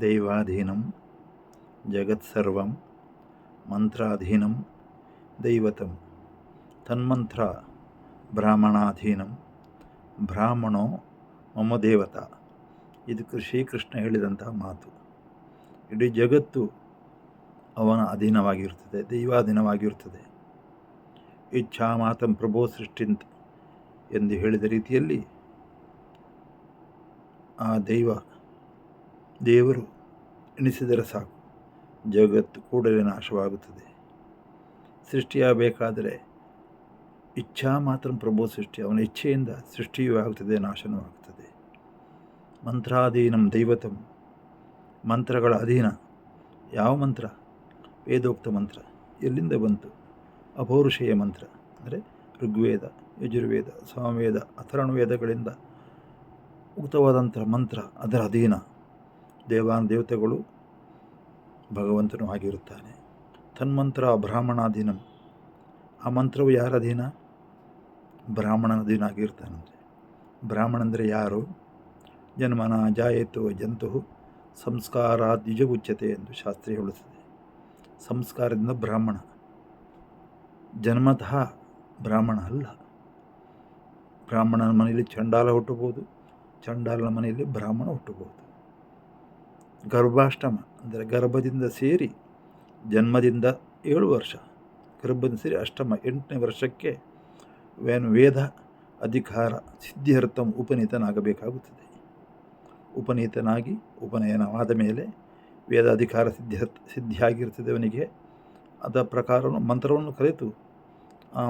ದೈವಾಧೀನಂ, ಜಗತ್ಸರ್ವಂ, ಮಂತ್ರಾಧೀನಂ, ದೈವತಂ. ತನ್ಮಂತ್ರ, ಬ್ರಾಹ್ಮಣಾಧೀನಂ, ಬ್ರಾಹ್ಮಣೋ ಮಮ ದೇವತ. ಇದಕ್ಕೆ ಶ್ರೀಕೃಷ್ಣ ಹೇಳಿದಂತಹ ಮಾತು. ಇಡೀ ಜಗತ್ತು ಅವನ ಅಧೀನವಾಗಿರುತ್ತದೆ ದೈವಾಧೀನವಾಗಿರುತ್ತದೆ ಇಚ್ಛಾ ಮಾತಂ ಪ್ರಭೋ ಸೃಷ್ಟಿಂತ ಎಂದು ಹೇಳಿದ ರೀತಿಯಲ್ಲಿ ಆ ದೈವ ದೇವರು ಎಣಿಸಿದರೆ ಸಾಕು. ಜಗತ್ತು ಕೂಡಲೇ ನಾಶವಾಗುತ್ತದೆ. ಸೃಷ್ಟಿಯಾಗಬೇಕಾದರೆ ಇಚ್ಛಾ ಮಾತ್ರ ಪ್ರಭು ಸೃಷ್ಟಿ, ಅವನ ಇಚ್ಛೆಯಿಂದ ಸೃಷ್ಟಿಯೂ ಆಗುತ್ತದೆ, ನಾಶನೂ ಆಗುತ್ತದೆ. ಮಂತ್ರಾಧೀನಂ ದೈವತಂ, ಮಂತ್ರಗಳ ಅಧೀನ. ಯಾವ ಮಂತ್ರ? ವೇದೋಕ್ತ ಮಂತ್ರ. ಎಲ್ಲಿಂದ ಬಂತು? ಅಪೌರುಷೇಯ ಮಂತ್ರ. ಅಂದರೆ ಋಗ್ವೇದ, ಯಜುರ್ವೇದ, ಸಾಮವೇದ ಅಥರ್ವವೇದಗಳಿಂದ ಉಕ್ತವಾದಂಥ ಮಂತ್ರ ಅದರ ಅಧೀನ. ದೇವಾನ್ ದೇವತೆಗಳು ಭಗವಂತನು ಆಗಿರುತ್ತಾನೆ. ತನ್ಮಂತ್ರ ಬ್ರಾಹ್ಮಣಾಧೀನಂ ಆ ಮಂತ್ರವು ಯಾರ ಅಧೀನ? ಬ್ರಾಹ್ಮಣನ ಅಧೀನ ಆಗಿರ್ತಾನಂತೆ. ಬ್ರಾಹ್ಮಣ ಅಂದರೆ ಯಾರು? ಜನ್ಮನ ಜಾಯಿತು ಜಂತು ಸಂಸ್ಕಾರ ದ್ವಿಜ ಉಚ್ಯತೆ ಎಂದು ಶಾಸ್ತ್ರೀಯ ಹೇಳುತ್ತದೆ. ಸಂಸ್ಕಾರದಿಂದ ಬ್ರಾಹ್ಮಣ. ಜನ್ಮತಃ ಬ್ರಾಹ್ಮಣ ಅಲ್ಲ. ಬ್ರಾಹ್ಮಣನ ಮನೆಯಲ್ಲಿ ಚಂಡಾಲ ಹುಟ್ಟಬಹುದು. ಚಂಡಾಲನ ಮನೆಯಲ್ಲಿ ಬ್ರಾಹ್ಮಣ ಹುಟ್ಟಬಹುದು. ಗರ್ಭಾಷ್ಟಮ, ಅಂದರೆ ಗರ್ಭದಿಂದ ಸೇರಿ ಜನ್ಮದಿಂದ ಏಳು ವರ್ಷ, ಗರ್ಭದಿಂದ ಸೇರಿ ಅಷ್ಟಮ, ಎಂಟನೇ ವರ್ಷಕ್ಕೆ ವೇನು ವೇದ ಅಧಿಕಾರ ಸಿದ್ಧಿಯರ್ಥಂ ಉಪನೀತನಾಗಬೇಕಾಗುತ್ತದೆ. ಉಪನೀತನಾಗಿ ಉಪನಯನವಾದ ಮೇಲೆ ವೇದ ಅಧಿಕಾರ ಸಿದ್ಧಿ ಸಿದ್ಧಿಯಾಗಿರ್ತದೆ ಅವನಿಗೆ ಅದರ ಪ್ರಕಾರ ಮಂತ್ರವನ್ನು ಕಲಿತು ಆ